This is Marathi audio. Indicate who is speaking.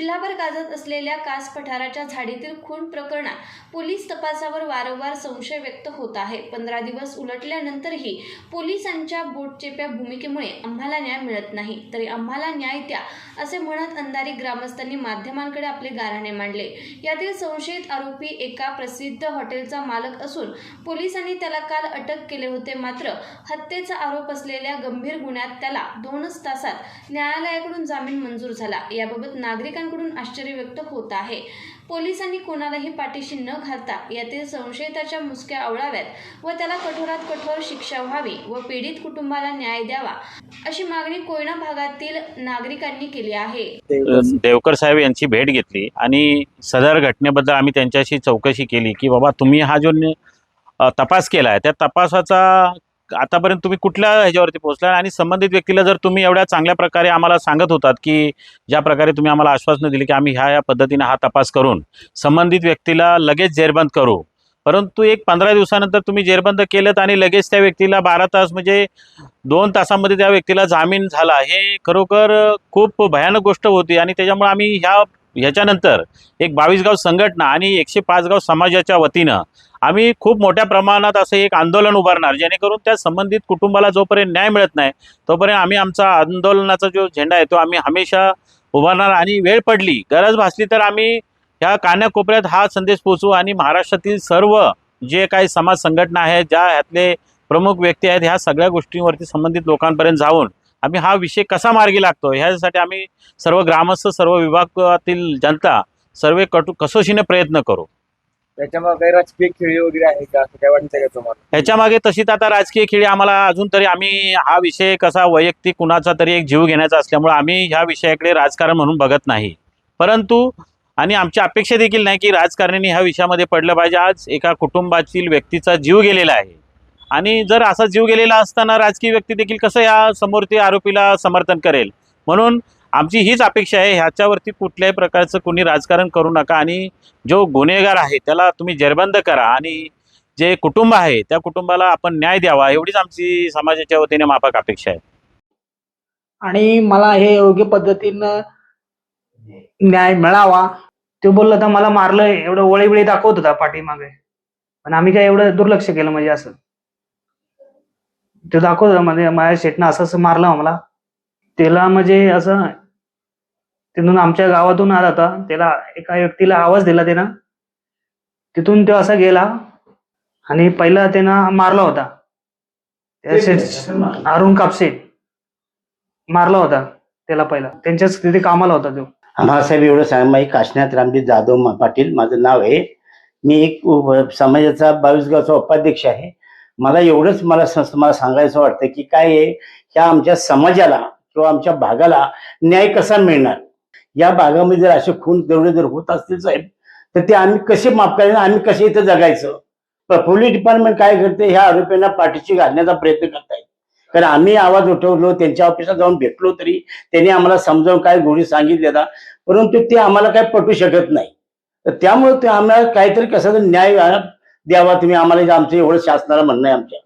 Speaker 1: जिल्हाभर गाजत असलेल्या कास पठाराच्या झाडीतील खून प्रकरणात पोलीस तपासावर वारंवार संशय व्यक्त होत आहे. पंधरा दिवस उलटल्यानंतरही पोलिसांच्या बोटचेप्या भूमिकेमुळे आम्हाला न्याय मिळत नाही. तरी आम्हाला न्याय द्या असे म्हणत अंधारी ग्रामस्थांनी माध्यमांकडे आपले गाराणे मांडले. यातील संशयित आरोपी एका प्रसिद्ध हॉटेलचा मालक असून पोलिसांनी त्याला काल अटक केले होते. मात्र हत्येचा आरोप असलेल्या गंभीर गुन्ह्यात त्याला दोनच तासात न्यायालयाकडून जामीन मंजूर झाला. याबाबत पोलिसांकडून आश्चर्य व्यक्त होत आहे. पोलिसांनी कोणालाही पाठीशी न घालता यातील संशयिताच्या मुसक्या आवळाव्यात व त्याला कठोरात कठोर शिक्षा व्हावी व पीडित कुटुंबाला न्याय द्यावा अशी मागणी कोयना भागातील नागरिकांनी केली आहे.
Speaker 2: देवकर साहेब यांची भेट घेतली आणि सदर घटनेबद्दल आम्ही त्यांच्याशी चौकशी केली की बाबा तुम्ही हा जो तपास केला आहे त्या तपासाचा आतापर्यंत तुम्ही कुठल्या ह्याच्यावरती पोहोचला आणि संबंधित व्यक्तीला जर तुम्ही एवढ्या चांगल्या प्रकारे आम्हाला सांगत होतात की ज्या प्रकारे तुम्ही आम्हाला आश्वासनं दिली की आम्ही ह्या या पद्धतीने हा तपास करून संबंधित व्यक्तीला लगेच जेरबंद करू. परंतु एक पंधरा दिवसानंतर तुम्ही जेरबंद केलं आणि लगेच त्या व्यक्तीला बारा तास म्हणजे दोन तासामध्ये त्या व्यक्तीला जामीन झाला हे खरोखर खूप भयानक गोष्ट होती आणि त्याच्यामुळे आम्ही ह्या ह्याच्यानंतर एक बावीस गाव संघटना आणि एकशे पाच गाव समाजाच्या वतीनं आम्ही खूप मोठ्या प्रमाणात असं एक आंदोलन उभारणार जेणेकरून त्या संबंधित कुटुंबाला जोपर्यंत न्याय मिळत नाही तोपर्यंत आम्ही आमचा आंदोलनाचा जो झेंडा आहे तो आम्ही हमेशा उभारणार आणि वेळ पडली गरज भासली तर आम्ही ह्या कान्याकोपऱ्यात हा संदेश पोचवू आणि महाराष्ट्रातील सर्व जे काही समाज संघटना आहेत ज्या ह्यातले प्रमुख व्यक्ती आहेत ह्या सगळ्या गोष्टींवरती संबंधित लोकांपर्यंत जाऊन आम्ही हा विषय कसा मार्गी लागतो ह्यासाठी आम्ही सर्व ग्रामस्थ सर्व विभागातील जनता सर्व कटू कसोशीने प्रयत्न करू.
Speaker 3: त्याच्यामुळे काही राजकीय खेळी वगैरे आहे का? असं काय वाटतं का तुम्हाला?
Speaker 2: ह्याच्या मागे तशी तर आता राजकीय खेळी आम्हाला अजून तरी आम्ही हा विषय कसा वैयक्तिक कुणाचा तरी एक जीव घेण्याचा असल्यामुळे आम्ही ह्या विषयाकडे राजकारण म्हणून बघत नाही. परंतु आणि आमची अपेक्षा देखील नाही की राजकारण्यांनी ह्या विषयामध्ये पडलं पाहिजे. आज एका कुटुंबातील व्यक्तीचा जीव गेलेला आहे. आणि जर असा जीव गेलेला असताना राजकीय व्यक्ती देखील कसं या समोरती आरोपीला समर्थन करेल? म्हणून आमची हीच अपेक्षा आहे ह्याच्यावरती कुठल्याही प्रकारचं कोणी राजकारण करू नका आणि जो गुन्हेगार आहे त्याला तुम्ही जेरबंद करा आणि जे कुटुंब आहे त्या कुटुंबाला आपण न्याय द्यावा एवढीच आमची समाजाच्या वतीने माफक अपेक्षा आहे.
Speaker 4: आणि मला हे योग्य पद्धतीनं न्याय मिळावा तो बोलला तर मला मारलं एवढं वळीवळी दाखवत होता पाठीमागे. पण आम्ही काय एवढं दुर्लक्ष केलं म्हणजे असं? तो दाखवत म्हणजे माझ्या शेटनं असं असं मारलं आम्हाला. त्याला म्हणजे असं तिथून आमच्या गावातून आला होता. त्याला एका व्यक्तीला आवाज दिला त्यानं. तिथून तो असा गेला आणि पहिला त्यानं मारला होता. त्या अरुण कापसे मारला होता त्याला पहिला. त्यांच्याच तिथे कामाला होता तो.
Speaker 5: आम्हाला साहेब एवढं सांग मी काशनाथ रामजी जाधव पाटील माझं नाव आहे. मी एक समाजाचा बावीस गावचा उपाध्यक्ष आहे. मला एवढंच मला मला सांगायचं वाटतं की काय आहे? ह्या आमच्या समाजाला किंवा आमच्या भागाला न्याय कसा मिळणार? या भागामध्ये जर असे खून तेवढे जर होत असतील साहेब तर ते आम्ही कसे माफ करायचं? आम्ही कसे इथं जगायचं? पोलीस डिपार्टमेंट काय करते? ह्या आरोपींना पाठीशी घालण्याचा प्रयत्न करतायत. कारण आम्ही आवाज उठवलो त्यांच्या ऑफिसात जाऊन भेटलो तरी त्यांनी आम्हाला समजावून काय गोळी सांगितल्या परंतु ते आम्हाला काय पटू शकत नाही. तर त्यामुळे ते आम्हाला काहीतरी कसं न्याय द्यावा तुम्ही आम्हाला जे आमचं एवढं शासनाला म्हणणं आहे आमच्या.